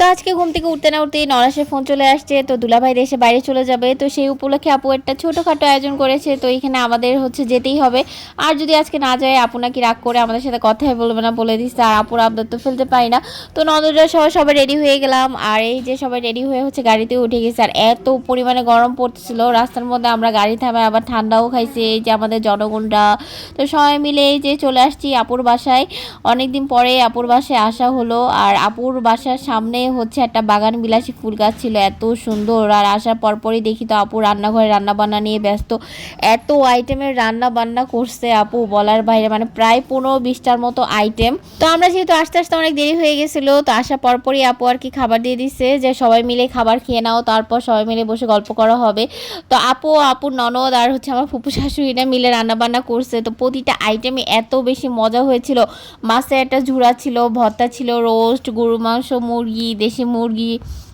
তো আজকে ঘুম থেকে উঠতে না উঠতেই নরাসের ফোন চলে আসছে। তো দুলাভাই এসে বাইরে চলে যাবে। তো সেই উপলক্ষে আপু একটা ছোটোখাটো আয়োজন করেছে। তো এখানে আমাদের হচ্ছে যেতেই হবে। আর যদি আজকে না যায়, আপু নাকি রাগ করে আমাদের সাথে কথাই বলবে না, বলে দিচ্ছে। আর আপুর আবদার তো ফেলতে পারি না। তো নন্দরা সহ সবাই রেডি হয়ে গেলাম। আর এই যে সবাই রেডি হয়ে হচ্ছে গাড়িতে উঠে গেছে। আর এত পরিমাণে গরম পড়তেছিল। রাস্তার মধ্যে আমরা গাড়ি থামায় আবার ঠান্ডাও খাইছে। এই যে আমাদের জনগণরা তো সবাই মিলে এই যে চলে আসছি আপুর বাসায়। অনেকদিন পরে আপুর বাসায় আসা হলো। আর আপুর বাসার সামনে হচ্ছে একটা বাগান, বিলাসী ফুল গাছ ছিল, এত সুন্দর। আর আসার পরপরই দেখি তো আপু রান্নাঘরে রান্না বান্না নিয়ে ব্যস্ত। এত আইটেমের রান্না বান্না করছে আপু, বলার বাইরে মানে প্রায় পনেরো বিশটার মতো আইটেম। তো আমরা যেহেতু আস্তে আস্তে অনেক দেরি হয়ে গেছিল, তো আসার পরপরই আপু আর কি খাবার দিয়ে দিচ্ছে যে সবাই মিলে খাবার খেয়ে নাও, তারপর সবাই মিলে বসে গল্প করা হবে। তো আপু আপুর ননদ আর হচ্ছে আমার ফুপু শাশুড়িরা মিলে রান্না বান্না করছে। তো প্রতিটা আইটেমে এত বেশি মজা হয়েছিল। মাছের একটা ঝুড়া ছিল, ভর্তা ছিল, রোস্ট গরু মাংস, মুরগি দেশি মুরগি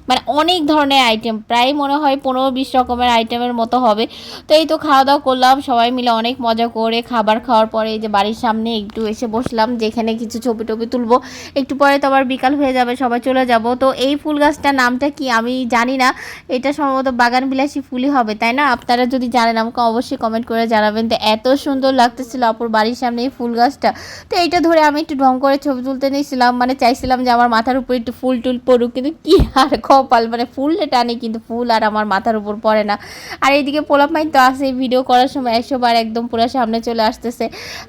মানে অনেক ধরনের আইটেম প্রায় মনে হয় পনেরো বিশ রকমের আইটেমের মতো হবে। তো এই তো খাওয়া দাওয়া করলাম, সবাই মিলে অনেক মজা করে খাবার খাওয়ার পরে যে বাড়ির সামনে একটু এসে বসলাম, যেখানে কিছু ছবি টবি তুলবো। একটু পরে তো আবার বিকাল হয়ে যাবে, সবাই চলে যাব। তো এই ফুল গাছটার নামটা কি আমি জানি না, এটা সম্ভবত বাগান বিলাসী ফুলই হবে, তাই না? আপনারা যদি জানেন আমাকে অবশ্যই কমেন্ট করে জানাবেন। তো এত সুন্দর লাগতেছিল অপর বাড়ির সামনে এই ফুল গাছটা। তো এইটা ধরে আমি একটু ঢং করে ছবি তুলতে নিয়েছিলাম মানে চাইছিলাম যে আমার মাথার উপর একটু ফুল টুল পড়ুক, কিন্তু কি আর কপাল মানে ফুল টানে কিন্তু ফুল আর আমার মাথার উপর পড়ে না। আর এইদিকে পোলাপাইন তো আসে ভিডিও করার সময় একশো বার একদম পুরো সামনে চলে আসতেছে।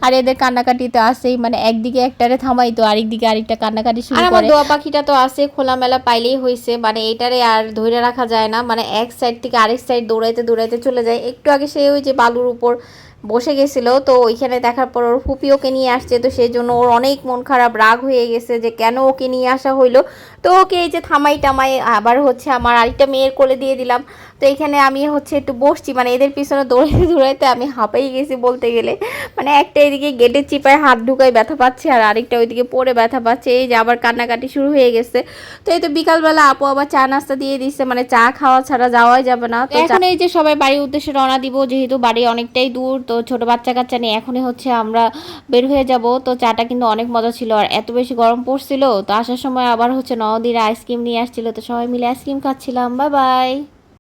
আর এদের কান্নাকাটি তো আসেই মানে একদিকে একটারে থামাই তো আরেকদিকে আরেকটা কান্নাকাটি শুরু করে আমার দোয়া পাখিটা তো আছে খোলামেলা পাইলেই হয়েছে মানে এটারে আর ধরে রাখা যায় না। মানে এক সাইড থেকে আরেক সাইড দৌড়াইতে দৌড়াইতে চলে যায়। একটু আগে সে ওই যে বালুর উপর বসে গেছিল তো ওইখানে দেখার পর ওর ফুপি ওকে নিয়ে আসছে তো সেই জন্য ওর অনেক মন খারাপ রাগ হয়ে গেছে যে কেন ওকে নিয়ে আসা হইল। তো ওকে এই যে থামাই টামাই আবার হচ্ছে আমার আরেকটা মেয়ের কোলে দিয়ে দিলাম। তো এখানে আমি হচ্ছে একটু বসছি মানে এদের পিছনে দৌড়াইতে দৌড়াইতে আমি হাঁপাই গেছি বলতে গেলে। মানে একটা এদিকে গেটের চিপায় হাত ঢুকায় ব্যথা পাচ্ছে আর আরেকটা ওইদিকে পড়ে ব্যথা পাচ্ছে। এই যে আবার কান্নাকাটি শুরু হয়ে গেছে। তো এই তো বিকালবেলা আপু আবার চা নাস্তা দিয়ে দিচ্ছে মানে চা খাওয়া ছাড়া যাওয়াই যাবে না। তো এখন এই যে সবাই বাড়ির উদ্দেশ্যে রওনা দিব যেহেতু বাড়ি অনেকটাই দূর তো ছোট বাচ্চা কাচ্চা নিয়ে এখনই হচ্ছে আমরা বের হয়ে যাব। তো চাটা কিন্তু অনেক মজা ছিল আর এত বেশি গরম পড়ছিল। তো আসার সময় আবার হচ্ছে নদীর আইসক্রিম নিয়ে আসছিল। তো সবাই মিলে আইসক্রিম খাচ্ছিলাম। Bye bye